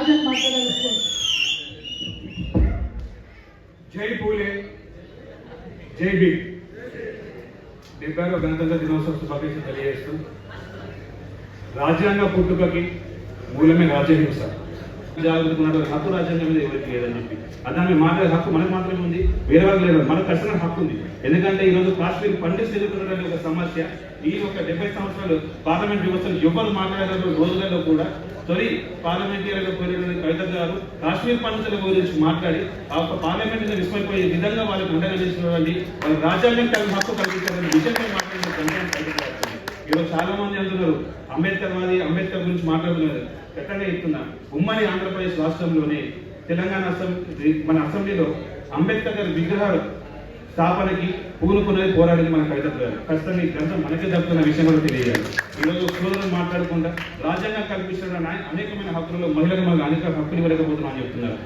రాజన్ మాట్లాడాలి. జై పూలే. జై భీమ్. డెబ్బై గణతంత్ర దినోత్సవ శుభాకాంక్షలు తెలియజేస్తూ రాజ్యాంగ పుట్టుకకి మూలమే రాజ్యహింస జాగ్రత్త ఉన్నాడు హక్కు రాజ్యాంగం మీద ఎవరికి లేదని చెప్పి. అదాన్ని మాట్లాడే హక్కు మనకు మాత్రమే ఉంది వేరే వాళ్ళకి లేదు. మనకు కష్టమైన హక్కు ఉంది. ఎందుకంటే ఈ రోజు కాశ్మీర్ పండిట్స్ ఎదుర్కొన్నటువంటి ఒక సమస్య ఈ ఒక డెబ్బై సంవత్సరాలు పార్లమెంట్ వ్యవస్థలు ఎవరు మాట్లాడే రోజులలో కూడా తొలి పార్లమెంటరీగా పోయిన కవిత గారు కాశ్మీర్ పండితుల గురించి మాట్లాడి ఆ ఒక పార్లమెంట్ విస్మరిపోయే విధంగా వాళ్ళకి అండగా నిలిచినటువంటి వాళ్ళ రాజ్యాంగం కలిగి హక్కు కలిగించాలని విషయంపై మాట్లాడిన కళ్యాణ్ కవిత గారు ఈరోజు చాలా మంది అంటున్నారు అంబేద్కర్ వాది అంబేద్కర్ గురించి మాట్లాడుతున్నారు ఎక్కడనే చెప్తున్నా. ఉమ్మడి ఆంధ్రప్రదేశ్ రాష్ట్రంలోనే తెలంగాణ అసెంబ్లీ మన అసెంబ్లీలో అంబేద్కర్ గారి విగ్రహాలు స్థాపనకి పూనుకున్నది పోరాడింది మన కవిత గారు. ఖచ్చితంగా ఈ గ్రంథం మనకే దక్కుతున్న విషయం కూడా తెలియజేయాలి ఈరోజు సోదరులు మాట్లాడకుండా రాజ్యాంగం కల్పించిన అనేకమైన హక్కులలో మహిళలు మనకు అనేక హక్కులు ఇవ్వలేకపోతున్నాం అని చెప్తున్నారు.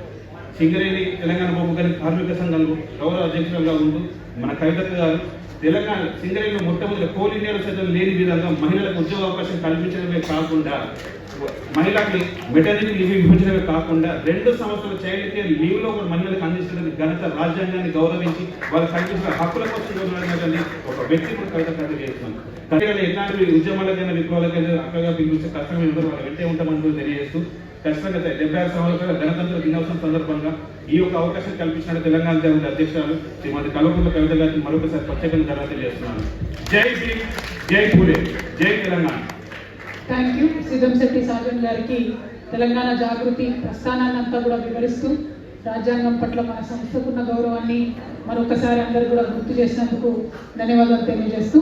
సింగరేణి తెలంగాణ బొమ్మ కార్మిక సంఘంలో గౌరవ అధ్యక్షులుగా ఉంటూ మన కవిత గారు తెలంగాణ సింగరేణిలో మొట్టమొదటి కోల్ ఇండియాలో సైతం లేని విధంగా మహిళలకు ఉద్యోగ అవకాశం కల్పించడమే కాకుండా మహిళకి మెటర్నిటీ లీవ్ ఇవ్వడమే కాకుండా రెండు సంవత్సరాల చైల్డ్ కేర్ లీవ్లో కూడా మహిళలకు అందిస్తున్న ఘనత రాజ్యాంగాన్ని గౌరవించి వాళ్ళు కల్పించిన హక్కుల కోసం ఒక వ్యక్తి కూడా కవిత కథ చేస్తున్నాం ఎలాంటి ఉద్యమాలకైనా విప్లవాలకైనా అక్కగా పిలిపించే కష్టమే ఉండదు వాళ్ళు వెంటే ఉంటామని కూడా తెలియజేస్తూ ఖచ్చితంగా డెబ్బై ఆరు సంవత్సరాల గణతంత్ర దినోత్సవం సందర్భంగా ఈ యొక్క అవకాశం కల్పించిన తెలంగాణ దేవుడి అధ్యక్షురాలు శ్రీమతి కల్వకుంట్ల కవిత గారికి మరొకసారి ప్రత్యేకంగా ధన్యవాదాలు తెలియజేస్తున్నాను. జై భీమ్ జై పూలే జై తెలంగాణ. థ్యాంక్ యూ సిద్ధంశెట్టి సాజన్ గారికి. తెలంగాణ జాగృతి ప్రస్థానాన్ని అంతా కూడా వివరిస్తూ రాజ్యాంగం పట్ల మన సంస్థకున్న గౌరవాన్ని మరొకసారి అందరూ కూడా గుర్తు చేసినందుకు ధన్యవాదాలు తెలియజేస్తూ